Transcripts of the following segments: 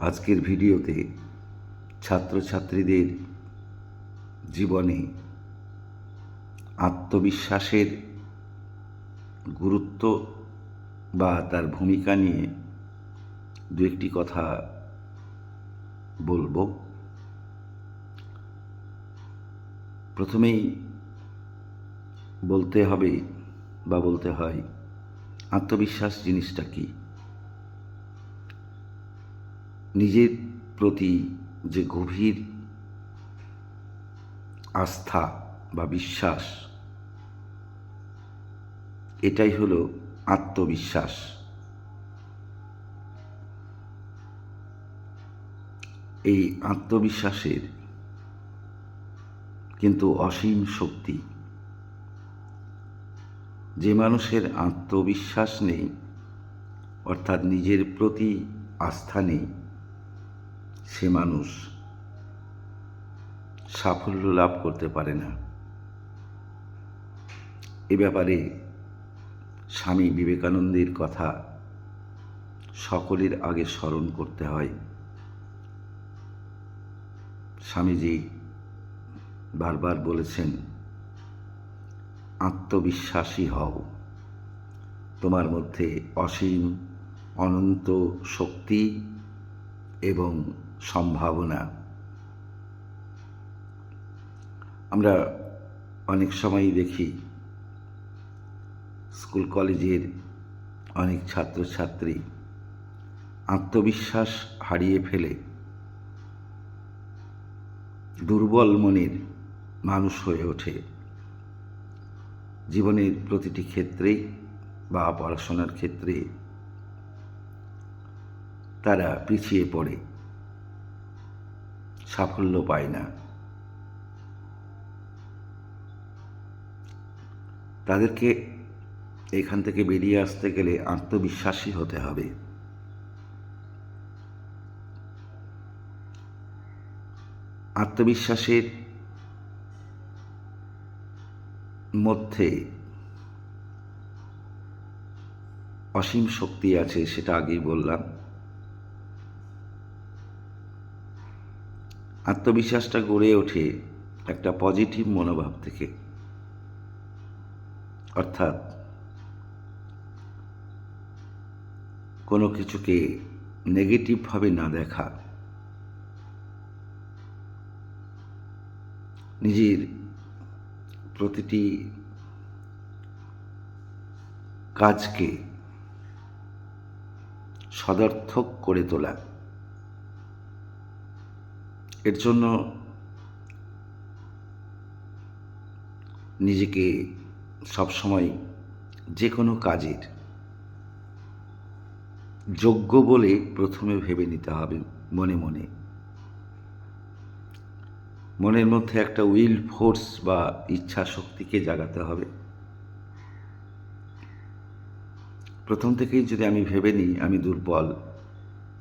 আজকের ভিডিওতে ছাত্রছাত্রীদের জীবনে আত্মবিশ্বাসের গুরুত্ব বা তার ভূমিকা নিয়ে দু একটি কথা বলব। প্রথমেই বলতে হবে বা বলতে হয়, আত্মবিশ্বাস জিনিসটা কি? নিজের প্রতি যে গভীর আস্থা বা বিশ্বাস, এটাই হলো আত্মবিশ্বাস। এই আত্মবিশ্বাসের কিন্তু অসীম শক্তি। যে মানুষের আত্মবিশ্বাস নেই, অর্থাৎ নিজের প্রতি আস্থা নেই সে মানুষ সাফল্য লাভ করতে পারে না। এ ব্যাপারে স্বামী বিবেকানন্দের কথা সকলের আগে স্মরণ করতে হয়। স্বামীজি বারবার বলেছেন, আত্মবিশ্বাসী হও। তোমার মধ্যে অসীম, অনন্ত শক্তি এবং সম্ভাবনা। আমরা অনেক সময়ই দেখি স্কুল কলেজের অনেক ছাত্রছাত্রী আত্মবিশ্বাস হারিয়ে ফেলে। দুর্বল মনের মানুষ হয়ে ওঠে। জীবনের প্রতিটি ক্ষেত্রেই বা পড়াশোনার ক্ষেত্রে তারা পিছিয়ে পড়ে। সাফল্য পায় না। তাদেরকে এখান থেকে বেরিয়ে আসতে গেলে আত্মবিশ্বাসী হতে হবে। আত্মবিশ্বাসের মধ্যে অসীম শক্তি আছে, সেটা আগেই বললাম। আত্মবিশ্বাসটা গড়ে ওঠে একটা পজিটিভ মনোভাব থেকে। অর্থাৎ কোনো কিছুকে নেগেটিভভাবে না দেখা, নিজের প্রতিটি কাজকে সদর্থক করে তোলা। এর জন্য নিজেকে সবসময় যে কোনো কাজের যোগ্য বলে প্রথমে ভেবে নিতে হবে মনে মনে। মনের মধ্যে একটা উইল ফোর্স বা ইচ্ছা শক্তিকে জাগাতে হবে। প্রথম থেকেই যদি আমি ভেবে নিই আমি দুর্বল,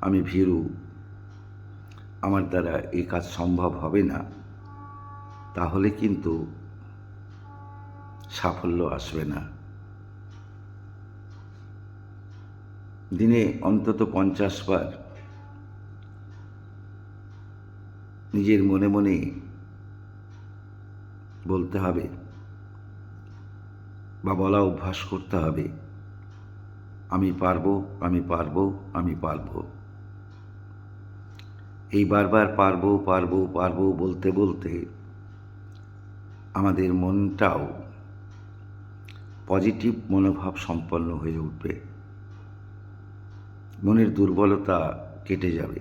আমি ভীরু আমার দ্বারা এই কাজ সম্ভব হবে না, তাহলে কিন্তু সাফল্য আসবে না। দিনে অন্তত পঞ্চাশ বার নিজের মনে মনে বলতে হবে বা বলা অভ্যাস করতে হবে, আমি পারব আমি পারব আমি পারব। এই বারবার পারব পারব পারব বলতে বলতে আমাদের মনটাও পজিটিভ মনোভাব সম্পন্ন হয়ে উঠবে। মনের দুর্বলতা কেটে যাবে।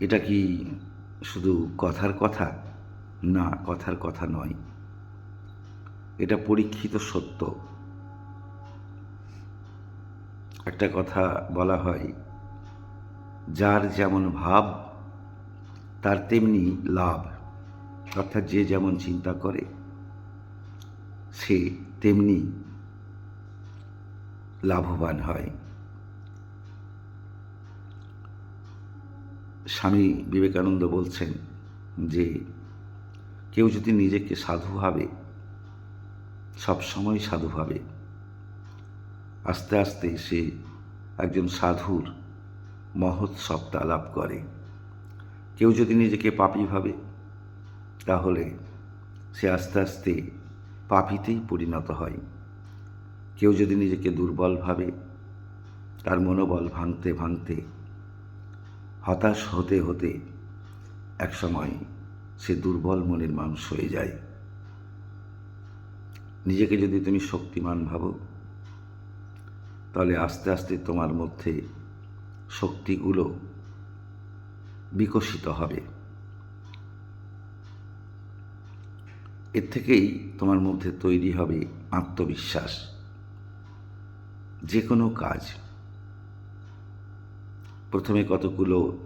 এটা কি শুধু কথার কথা? না, কথার কথা নয়। এটা পরীক্ষিত সত্য। একটা কথা বলা হয়, যার যেমন ভাব, তার তেমনি লাভ। অর্থাৎ যে যেমন চিন্তা করে, সে তেমনি লাভবান হয়। স্বামী বিবেকানন্দ বলছেন যে, কেউ যদি নিজেকে সাধু ভাবে, সবসময় সাধু ভাবে আস্তে আস্তে সে একজন সাধুর মহৎ সত্তা লাভ করে। কেউ যদি নিজেকে পাপি ভাবে, তাহলে সে আস্তে আস্তে পাপিতেই পরিণত হয়। কেউ যদি নিজেকে দুর্বল ভাবে, তার মনোবল ভাঙতে ভাঙতে হতাশ হতে হতে একসময় সে দুর্বল মনের মানুষ হয়ে যায়। নিজেকে যদি তুমি শক্তিমান ভাবো তাহলে আস্তে আস্তে তোমার মধ্যে শক্তিগুলো বিকশিত হবে। এর থেকেই তোমার মধ্যে তৈরি হবে আত্মবিশ্বাস। যে কোনো কাজ। প্রথমে কতগুলো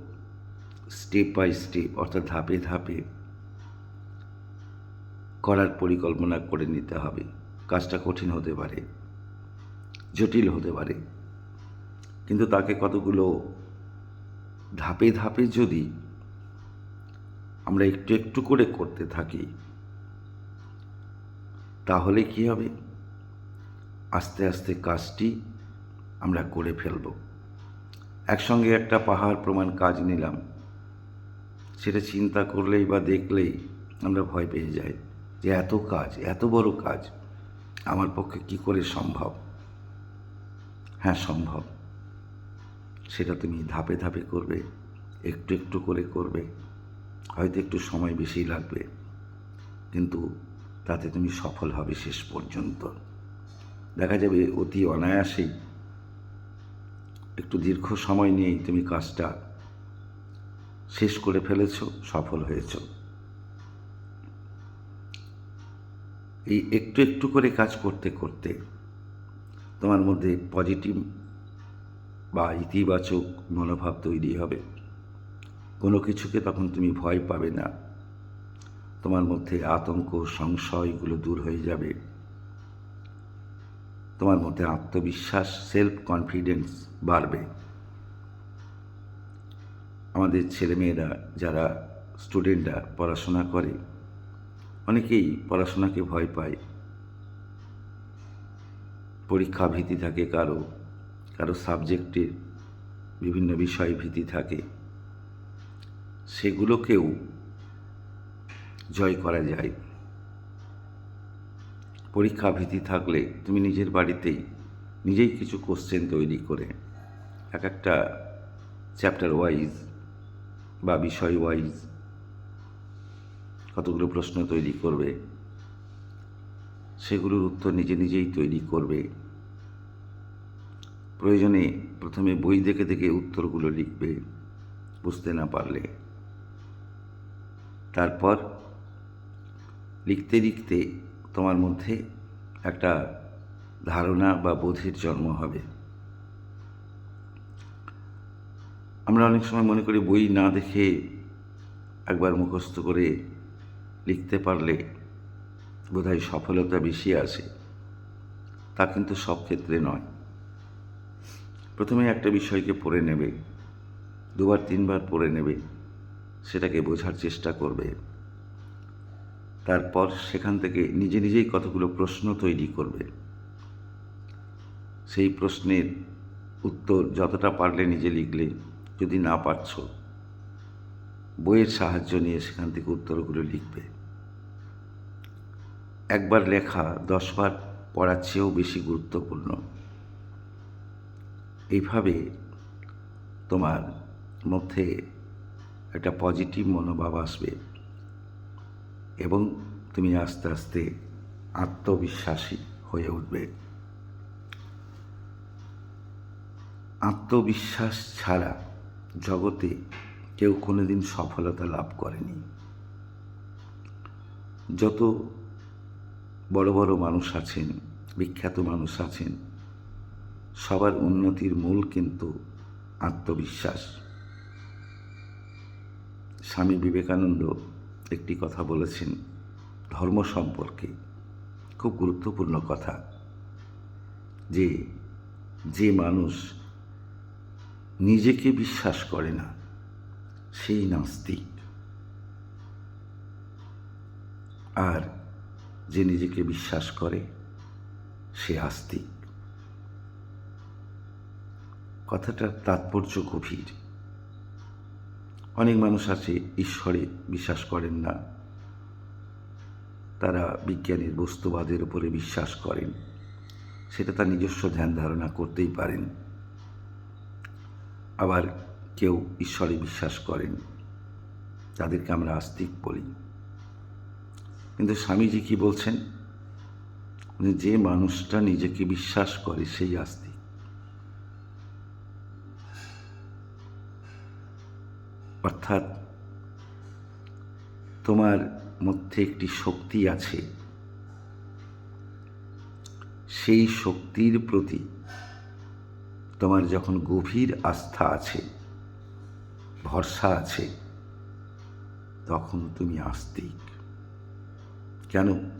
স্টেপ বাই স্টেপ অর্থাৎ ধাপে ধাপে করার পরিকল্পনা করে নিতে হবে। কাজটা কঠিন হতে পারে। জটিল হতে পারে। কিন্তু তাকে কতগুলো ধাপে ধাপে যদি আমরা একটু একটু করে করতে থাকি, তাহলে কি হবে? আস্তে আস্তে কাজটি আমরা করে ফেলব। একসঙ্গে একটা পাহাড় প্রমাণ কাজ নিলাম। সেটা চিন্তা করলেই বা দেখলেই আমরা ভয় পেয়ে যাই যে এত কাজ, এত বড় কাজ আমার পক্ষে কি করে সম্ভব? হ্যাঁ সম্ভব। সেটা তুমি ধাপে ধাপে করবে, একটু একটু করে করবে। হয়তো একটু সময় বেশি লাগবে, কিন্তু তাতে তুমি সফল হবে শেষ পর্যন্ত। দেখা যাবে অতি অনায়াসেই একটু দীর্ঘ সময় নিয়েই তুমি কাজটা শেষ করে ফেলেছ, সফল হয়েছ। এই একটু একটু করে কাজ করতে করতে তোমার মধ্যে পজিটিভ বা ইতিবাচক মনোভাব তৈরি হবে। কোনো কিছুকে তখন তুমি ভয় পাবে না। তোমার মধ্যে আতঙ্ক, সংশয়গুলো দূর হয়ে যাবে। তোমার মধ্যে আত্মবিশ্বাস সেলফ কনফিডেন্স বাড়বে। আমাদের ছেলেমেয়েরা যারা স্টুডেন্টরা পড়াশোনা করে, অনেকেই পড়াশোনাকে ভয় পায়। পরীক্ষা ভীতি থাকে কারও কারও সাবজেক্টের বিভিন্ন বিষয় ভীতি থাকে। সেগুলোকেও জয় করা যায়। পরীক্ষা ভীতি থাকলে তুমি নিজের বাড়িতেই নিজেই কিছু কোশ্চেন তৈরি করে, এক একটা চ্যাপ্টার ওয়াইজ বা বিষয় ওয়াইজ কতগুলো প্রশ্ন তৈরি করবে। সেগুলোর উত্তর নিজে নিজেই তৈরি করবে। প্রয়োজনে প্রথমে বই দেখে দেখে উত্তরগুলো লিখবে, বুঝতে না পারলে। তারপর লিখতে লিখতে তোমার মধ্যে একটা ধারণা বা বোধের জন্ম হবে। আমরা অনেক সময় মনে করি বই না দেখে একবার মুখস্থ করে লিখতে পারলে বোধহয় সফলতা বেশি আসে তা কিন্তু সব ক্ষেত্রে নয়। প্রথমে একটা বিষয়কে পড়ে নেবে, দুবার, তিনবার পড়ে নেবে, সেটাকে বোঝার চেষ্টা করবে। তারপর সেখান থেকে নিজে নিজেই কতগুলো প্রশ্ন তৈরি করবে। সেই প্রশ্নের উত্তর যতটা পারলে নিজে লিখলে, যদি না পারছ, বইয়ের সাহায্য নিয়ে সেখান থেকে উত্তরগুলো লিখবে। একবার লেখা দশবার পড়ার চেয়েও বেশি গুরুত্বপূর্ণ। এইভাবে তোমার মধ্যে একটা পজিটিভ মনোভাব আসবে এবং তুমি আস্তে আস্তে আত্মবিশ্বাসী হয়ে উঠবে। আত্মবিশ্বাস ছাড়া জগতে কেউ কোনোদিন সফলতা লাভ করেনি। যত বড় বড় মানুষ আছেন, বিখ্যাত মানুষ আছেন। সবার উন্নতির মূল কিন্তু আত্মবিশ্বাস। স্বামী বিবেকানন্দ একটি কথা বলেছেন, ধর্ম সম্পর্কে খুব গুরুত্বপূর্ণ কথা, যে যে মানুষ নিজেকে বিশ্বাস করে না, সেই নাস্তিক। আর যে নিজেকে বিশ্বাস করে, সে আস্তিক। কথাটার তাৎপর্য গভীর। অনেক মানুষ আছে ঈশ্বরে বিশ্বাস করেন না। তারা বিজ্ঞানের বস্তুবাদের উপরে বিশ্বাস করেন। সেটা তার নিজস্ব ধ্যান ধারণা করতেই পারেন। আবার কেউ ঈশ্বরে বিশ্বাস করেন। তাদেরকে আমরা আস্তিক বলি। কিন্তু স্বামীজি কি বলছেন? যে মানুষটা নিজেকে বিশ্বাস করে, সেই আস্তিক অর্থাৎ তোমার মধ্যে একটি শক্তি আছে। সেই শক্তির প্রতি তোমার যখন গভীর আস্থা আছে, ভরসা আছে, তখন তুমি আস্তিক। কেন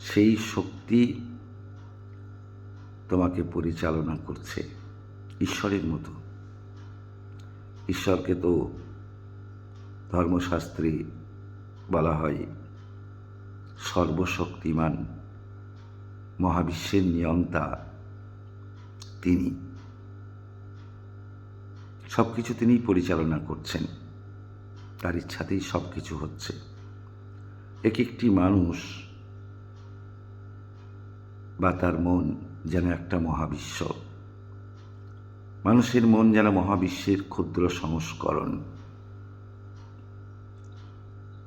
সেই শক্তি তোমাকে পরিচালনা করছে ঈশ্বরের মতো। ঈশ্বরকে তো ধর্মশাস্ত্রে বলা হয় সর্বশক্তিমান মহাবিশ্বের নিয়ন্তা তিনি। সব কিছু তিনিই পরিচালনা করছেন। তার ইচ্ছাতেই সব কিছু হচ্ছে। এক একটি মানুষ বা তার মন যেন একটা মহাবিশ্ব। মানুষের মন যেন মহাবিশ্বের ক্ষুদ্র সংস্করণ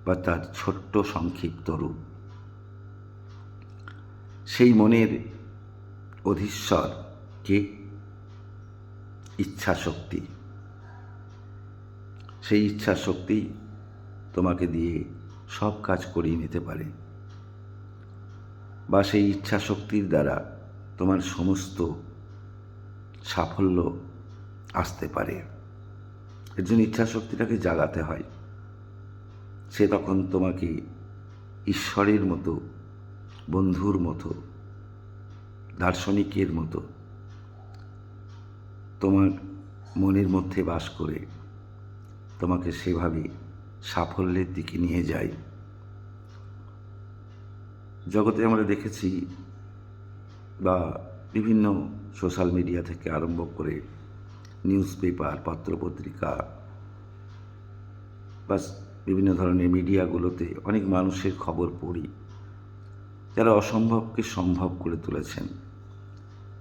বা তার ছোট্ট সংক্ষিপ্ত রূপ। সেই মনের অধীশ্বর কে? ইচ্ছা শক্তি সেই ইচ্ছা শক্তি তোমাকে দিয়ে সব কাজ করিয়ে নিতে পারে। বা সেই ইচ্ছা শক্তির দ্বারা তোমার সমস্ত সাফল্য আসতে পারে। এর জন্য ইচ্ছা শক্তিটাকে জাগাতে হয়। সে তখন তোমাকে ঈশ্বরের মতো, বন্ধুর মতো, দার্শনিকের মতো তোমার মনের মধ্যে বাস করে তোমাকে সেভাবে সাফল্যের দিকে নিয়ে যায় জগতে আমরা দেখেছি বা বিভিন্ন সোশ্যাল মিডিয়া থেকে আরম্ভ করে নিউজ পেপার, পত্রপত্রিকা বা বিভিন্ন ধরনের মিডিয়াগুলোতে অনেক মানুষের খবর পড়ি। যারা অসম্ভবকে সম্ভব করে তুলেছেন।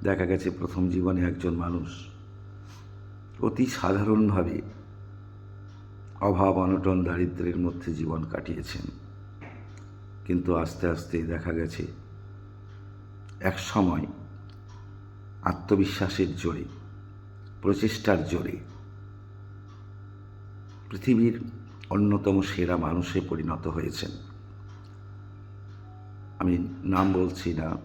দেখা গেছে প্রথম জীবনে একজন মানুষ অতি সাধারণভাবে অভাব, অনটন, দারিদ্রের মধ্যে জীবন কাটিয়েছেন। কিন্তু আস্তে আস্তে দেখা গেছে, এক সময় আত্মবিশ্বাসের জোরে, প্রচেষ্টার জোরে, পৃথিবীর অন্যতম সেরা মানুষে পরিণত হয়েছেন। আমি নাম বলছি না,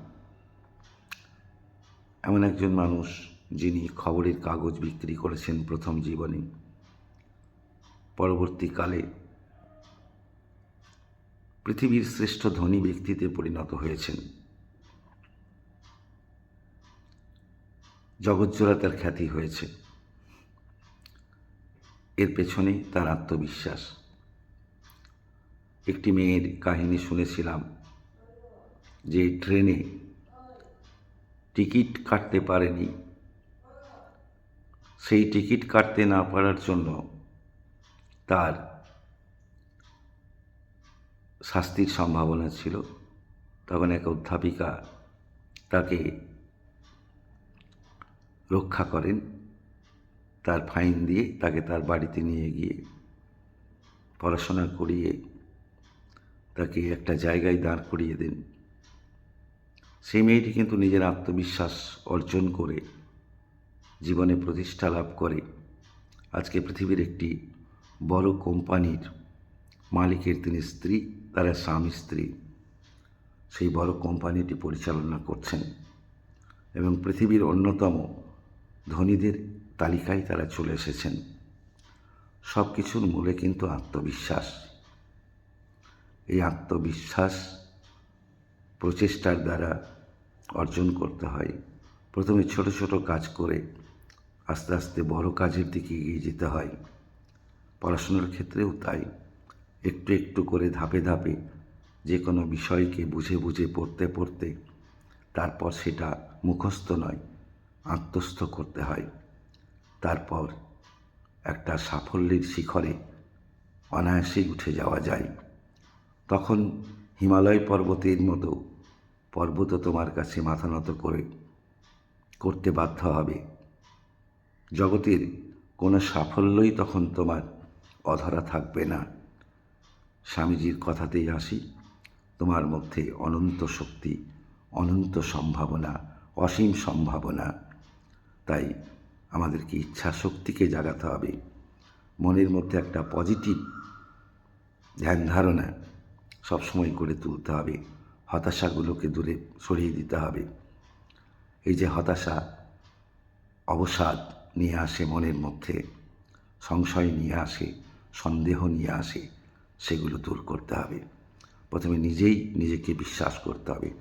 এমন একজন মানুষ যিনি খবরের কাগজ বিক্রি করেছেন প্রথম জীবনে। পরবর্তীকালে পৃথিবীর শ্রেষ্ঠ ধনী ব্যক্তিতে পরিণত হয়েছেন। জগৎজোড়া তার খ্যাতি হয়েছে। এর পেছনে তার আত্মবিশ্বাস। একটি মেয়ের কাহিনী শুনেছিলাম যে ট্রেনে টিকিট কাটতে পারেনি। সেই টিকিট কাটতে না পারার জন্য তার শাস্তির সম্ভাবনা ছিল। তখন এক অধ্যাপিকা তাকে রক্ষা করেন। তার ফাইন দিয়ে তাকে তার বাড়িতে নিয়ে গিয়ে পড়াশোনা করিয়ে তাকে একটা জায়গায় দাঁড় করিয়ে দেন। সেই মেয়েটি কিন্তু নিজের আত্মবিশ্বাস অর্জন করে, জীবনে প্রতিষ্ঠা লাভ করে। আজকে পৃথিবীর একটি বড় কোম্পানির মালিকের তিনি স্ত্রী, তারা স্বামী স্ত্রী। সেই বড় কোম্পানিটি পরিচালনা করছেন এবং পৃথিবীর অন্যতম ধনীদের তালিকায় তারা চলে এসেছেন। সব কিছুর মূলে কিন্তু আত্মবিশ্বাস। এই আত্মবিশ্বাস প্রচেষ্টার দ্বারা অর্জন করতে হয়। প্রথমে ছোট ছোট কাজ করে আস্তে আস্তে বড় কাজের দিকে এগিয়ে যেতে হয়। পড়াশোনার ক্ষেত্রেও তাই। একটু একটু করে ধাপে ধাপে যে কোনো বিষয়কে বুঝে বুঝে পড়তে পড়তে তারপর সেটা মুখস্থ নয়, আত্মস্থ করতে হয়। তারপর একটা সাফল্যের শিখরে অনায়াসেই উঠে যাওয়া যায়। তখন হিমালয় পর্বতের মতো পর্বতও তোমার কাছে মাথা নত করে করতে বাধ্য হবে। জগতের কোনো সাফল্যই তখন তোমার অধরা থাকবে না। স্বামীজির কথাতেই আসি, তোমার মধ্যে অনন্ত শক্তি, অনন্ত সম্ভাবনা, অসীম সম্ভাবনা। তাই আমাদেরকে ইচ্ছা শক্তিকে জাগাতে হবে। মনের মধ্যে একটা পজিটিভ ধ্যান ধারণা সবসময় করে তুলতে হবে। হতাশাগুলোকে দূরে সরিয়ে দিতে হবে। এই যে হতাশা, অবসাদ নিয়ে আসে মনের মধ্যে, সংশয় নিয়ে আসে সন্দেহ নিয়ে আসে, সেগুলো দূর করতে হবে। প্রথমে নিজেই নিজেকে বিশ্বাস করতে হবে।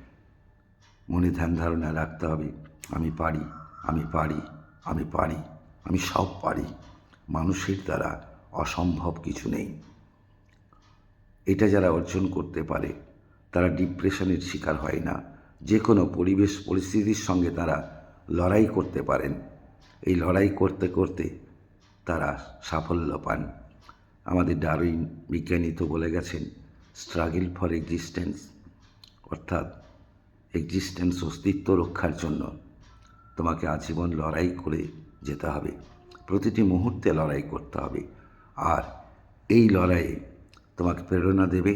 মনে ধ্যান ধারণা রাখতে হবে, আমি পারি আমি পারি আমি পারি, আমি সব পারি। মানুষের দ্বারা অসম্ভব কিছু নেই। এটা যারা অর্জন করতে পারে, তারা ডিপ্রেশনের শিকার হয় না। যে কোনো পরিবেশ পরিস্থিতির সঙ্গে তারা লড়াই করতে পারেন। এই লড়াই করতে করতে তারা সাফল্য পান। আমাদের ডারউইন বিজ্ঞানী তো বলে গেছেন, স্ট্রাগল ফর এক্সিস্টেন্স অর্থাৎ এক্সিস্টেন্স অস্তিত্ব রক্ষার জন্য তোমাকে আজীবন লড়াই করে যেতে হবে, প্রতিটি মুহূর্তে লড়াই করতে হবে। আর এই লড়াইয়ে তোমাকে প্রেরণা দেবে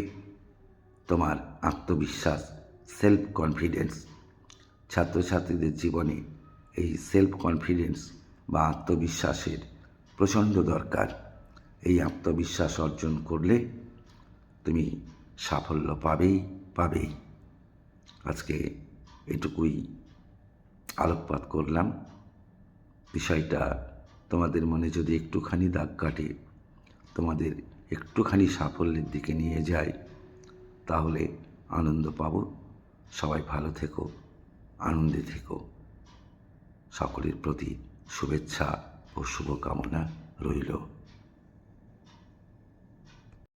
তোমার আত্মবিশ্বাস সেলফ কনফিডেন্স ছাত্রছাত্রীদের জীবনে এই সেলফ কনফিডেন্স বা আত্মবিশ্বাসের প্রচণ্ড দরকার। এই আত্মবিশ্বাস অর্জন করলে তুমি সাফল্য পাবেই পাবেই। আজকে এটুকুই আলোকপাত করলাম। বিষয়টা তোমাদের মনে যদি একটুখানি দাগ কাটে, তোমাদের একটুখানি সাফল্যের দিকে নিয়ে যায়, তাহলে আনন্দ পাবো। সবাই ভালো থেকো, আনন্দে থেকো। সকলের প্রতি শুভেচ্ছা ও শুভকামনা রইল।